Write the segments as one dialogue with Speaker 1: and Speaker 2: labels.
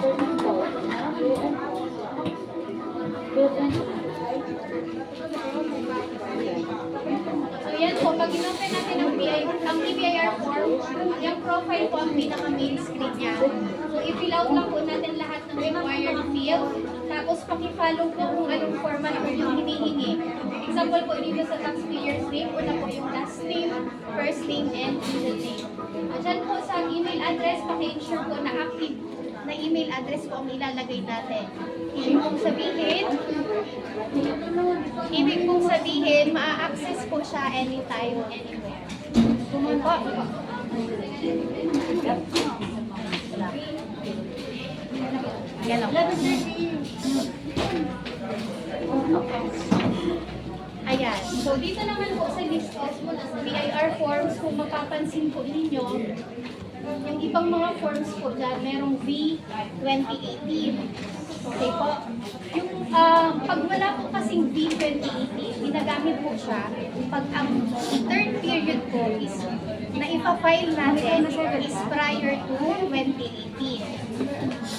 Speaker 1: So yan po, pag inopen natin ang, BI, ang EBIR form, yung profile po ang pinaka-main screen niya. So i-fill out lang po natin lahat ng required field. Tapos pakifollow po kung anong format po yung hinihingi. Example po dito sa taxpayer's name, una po yung last name, first name, and middle name. At dyan po sa email address, paki-ensure po na active na email address po ang ilalagay natin. Ibig pong sabihin, Ibig pong sabihin, maa-access po siya anytime, anywhere. Po. Yan lang. Ayan. So, dito naman po sa list of BIR forms, kung mapapansin po ninyo, yung ibang mga forms po dyan, merong V 2018. Okay po. Yung ah, pag wala po kasing V 2018, ginagamit po siya pag ang third period po is na ipa-file natin is prior to 2018.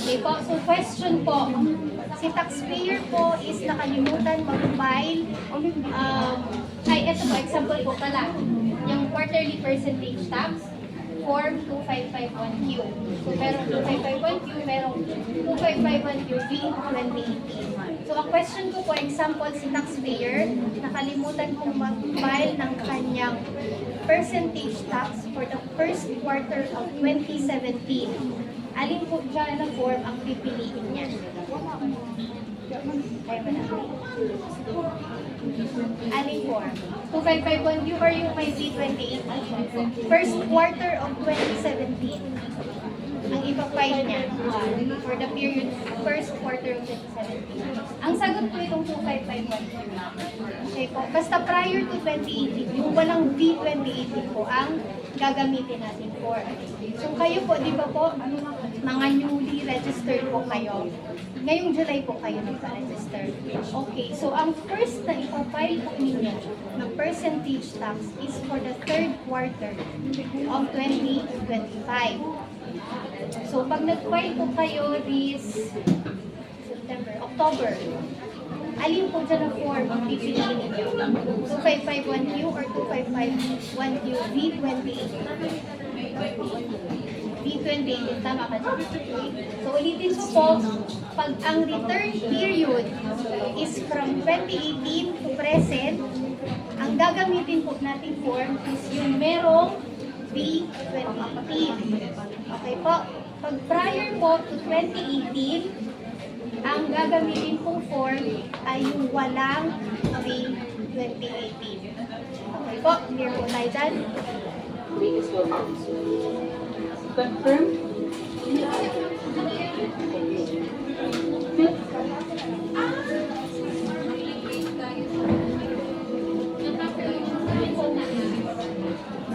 Speaker 1: Okay po. So question po, si taxpayer po is nakalimutan mag-file um, ay ito po, example po pala, yung quarterly percentage tax form 2551Q. So, merong 2551Q, merong 2551Q V 2018. So, ang question ko po, example, si taxpayer, nakalimutan kong mag-file ng kanyang percentage tax for the first quarter of 2017. Alin po dyan na form ang pipiliin niya? Na? Alin form? 2551 you or yung may V28? First quarter of 2017. Ang ipa-file niya for the period first quarter of 2017. Ang sagot po itong 2551. Okay po. Basta prior to 2018, yung walang V2018 po ang gagamitin natin for. So kayo po, di ba po, mga newly registered po kayo. Ngayong July po kayo nagpa-register. Okay, so ang first na ipapile po ninyo na percentage tax is for the third quarter of 2025. So pag nag-file po kayo this September, October, alin po dyan na form ang pipiliin ninyo? 2551Q or 2551Q V28? V28, tama ka dyan. So ulitin ko po, pag ang return period is from 2018 to present, ang gagamitin po nating form is yung merong V2018. Okay po. Pag prior po to 2018, ang gagamitin pong form ay yung walang V2018. Okay po, clear po tayo dyan.
Speaker 2: Confirm?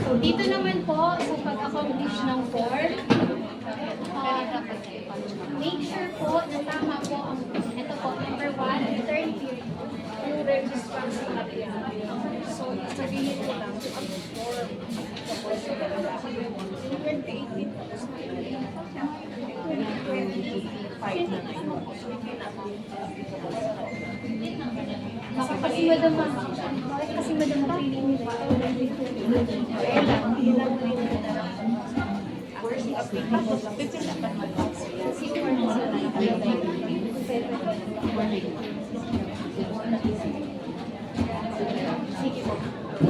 Speaker 1: So, dito naman po, sa pag-accomplish ng form, uh, make sure po na tama po ang, ito po, number one, return period.
Speaker 2: Yung registrants na natin. So, sabihin ko lang, ang form. Tapos, 2018 tapos 2025 na ngayon.
Speaker 1: Baka kasi madam, bakit kasi madam feeling nila?
Speaker 2: Kaya lang, ilan rin na lang. First applicable lang. Pipila pa naman lang sila.
Speaker 1: Kasi form sila Sige po.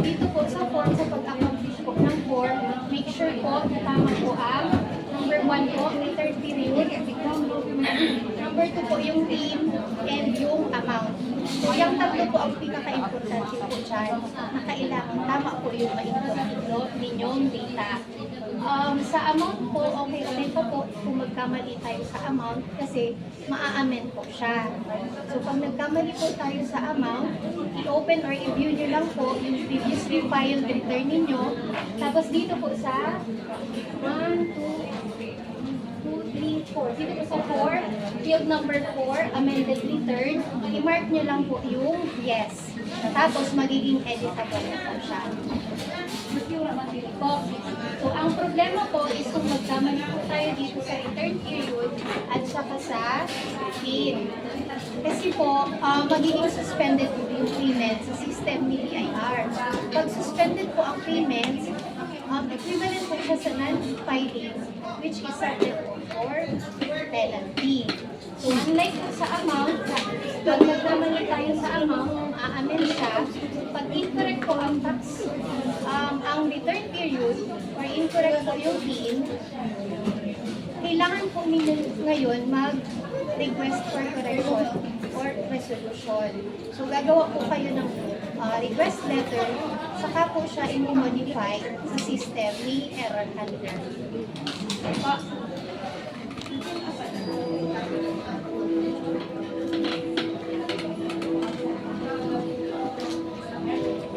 Speaker 1: Dito po sa form, sa pag-accomplish po ng form, make sure po na tama po ang number one po, return period. Two po yung team and yung amount. So, yung tatlo po ang pinaka-importante po dyan na kailangan tama po yung ma-input ninyo- ninyong data. Um, sa amount po, okay ulit po po kung magkamali tayo sa amount kasi maa-amend po siya. So pag nagkamali po tayo sa amount, i-open or i-view nyo lang po yung previously filed return ninyo. Tapos dito po sa 1, 2, 2, 3, 4. Dito po sa 4, field number 4, amended return, i-mark nyo lang po yung yes. Tapos magiging editable na po siya. Po. So, ang problema po is kung magkamali po tayo dito sa return period at saka sa PIN. Kasi po, ah, magiging suspended po yung payments sa system ni PIR. Pag suspended po ang payments, um, equivalent po siya sa non-filing, which is subject for penalty. So, unlike po sa amount, pag nagkamali tayo sa amount, aamin siya, pag incorrect po ang tax, um, ang return period, or incorrect po yung PIN, kailangan po ninyo ngayon mag-request for correction or resolution. So, gagawa po kayo ng uh, request letter, saka po siya i-modify sa system ni error handler.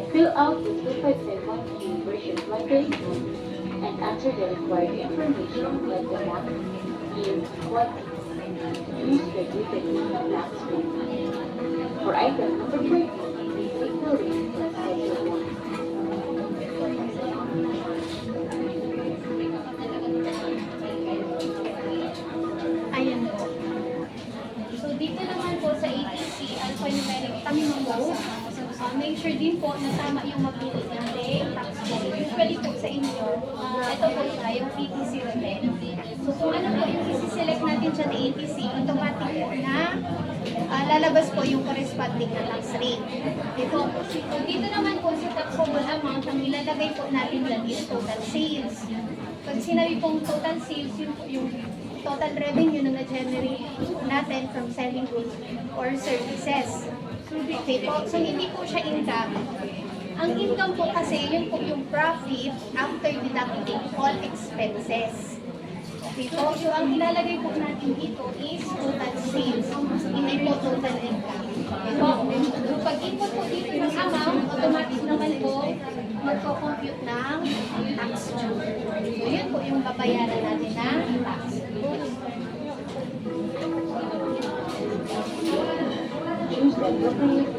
Speaker 3: Fill out the 2571 version flight and answer the required information like the month, year, what use the written income tax rate. For item number 13, signal rate of
Speaker 1: siya na ATC, automatic na uh, lalabas po yung corresponding na tax rate. Ito. So, dito naman po sa taxable amount, ang ilalagay po natin dyan is total sales. Pag sinabi pong total sales, yun po yung total revenue na na-generate natin from selling goods or services. Okay po, so hindi po siya income. Ang income po kasi, yun po yung profit after deducting all expenses. Po, so ang ilalagay po natin dito is total sales, hindi po total income. So pag input po dito yung amount, automatic naman po magko-compute ng tax due. So yun po yung babayaran natin na tax.
Speaker 3: Choose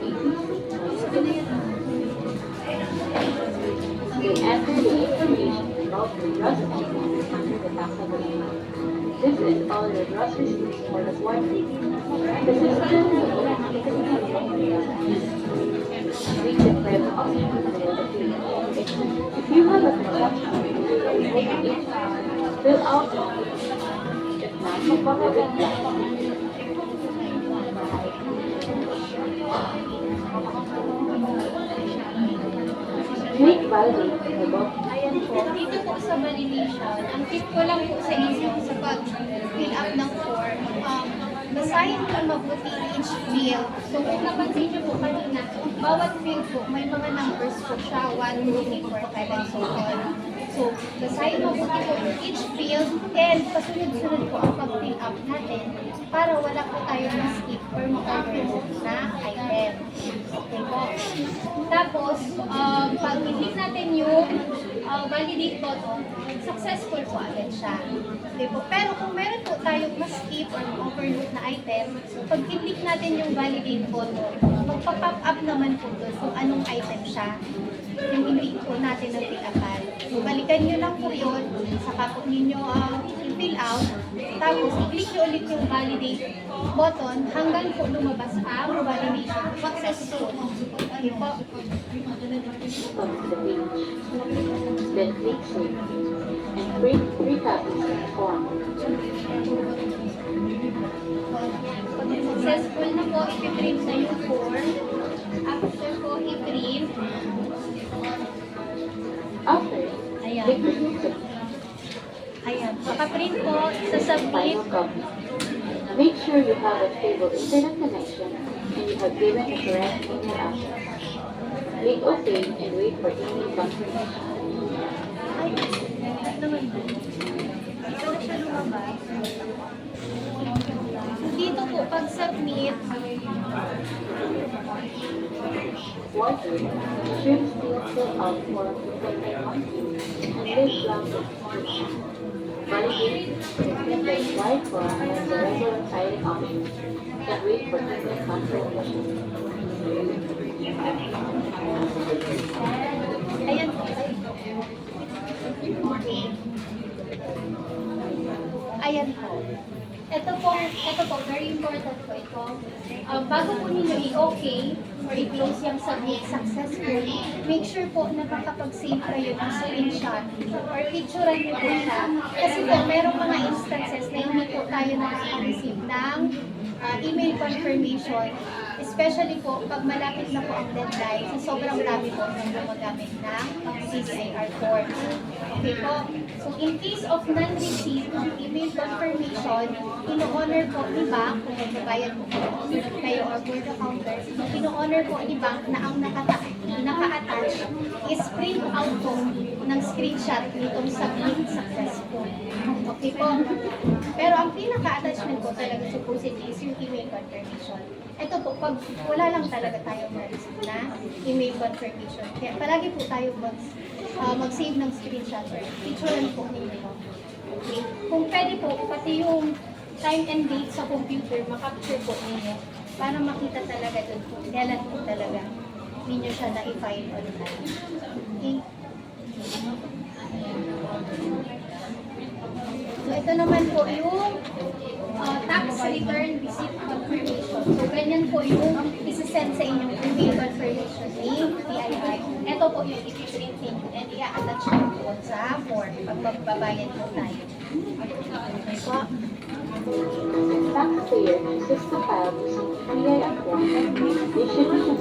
Speaker 3: information about the gross receipts under the taxable amount. This is all the gross receipts for the quarter. The system will automatically read the prep option below the page. If you have a transaction, fill out the If not, magpapagod Make validate the above
Speaker 1: Ayan po, dito po sa validation, ang tip ko lang po sa inyo sa pag-fill up ng form, um, basahin po mabuti each field. So kung napansin niyo po kanina, bawat field po, may mga numbers po siya, 1, 2, 3, 4, 5, and so on. So, basahin mabuti po each field and pasunod-sunod po ang pag-fill up natin para wala po tayo ma-skip or ma-overlook na item. Okay po. Tapos, um, pag click natin yung uh, validate button, successful po agad siya. Okay po. Pero kung meron po tayong ma-skip or ma-overlook na item, pag click natin yung validate button, magpa-pop up naman po doon kung anong item siya yung hindi po natin na fill upan. Balikan nyo lang po yun, saka po ninyo uh, i-fill out, tapos i-click nyo ulit yung validate button hanggang po lumabas ang validation successful. Okay po.
Speaker 3: Then click Save. And print three copies form.
Speaker 1: Successful na po, i-print na yung form. After po i-print, Ayan. ayan, makaprint po,
Speaker 3: copy. Make sure you have a stable internet connection and you have given the correct email address. Click OK and wait for email confirmation.
Speaker 1: Ay, naman po. Dito na siya lumabas. Dito po, pag submit,
Speaker 3: Water still fill out form 2.1 and this blank is Validate and then apply form the regular filing option and wait for email confirmation.
Speaker 1: ayan ayan po. Ito po, ito po, very important po ito. Um, bago po ninyo i-okay i-close yung submit successfully, make sure po na makakapag-save kayo ng screenshot or picturean niyo po siya. Kasi po, merong mga instances na hindi po tayo nakaka-receive ng uh, email confirmation. Especially po, pag malapit na po ang deadline, sa sobrang dami po ng gumagamit ng CCIR form. Okay po? So, in case of non-receipt ng email confirmation, ino-honor po ni bank, kung magbabayad po kayo or board accounter, ino-honor po ni bank na ang nakata naka-attach is print out po ng screenshot nitong submit successful. Okay po? Pero ang pinaka-attachment po talaga supposedly is yung email confirmation. Ito po, pag wala lang talaga tayong na-receive na email confirmation. Kaya palagi po tayo mag, ah, mag-save ng screenshot or picture po ninyo. Okay? Kung pwede po, pati yung time and date sa computer, makapture po ninyo para makita talaga doon kung kailan po talaga ninyo siya na-file online. Okay? So, ito naman po yung uh, tax return receipt confirmation. Ganyan po yung isi-send sa inyong email confirmation ni PII. Ito po yung iti-print ninyo and i-attach nyo po sa form pag magbabayad po tayo. Okay po?
Speaker 3: Taxpayer chooses to file PII form and issued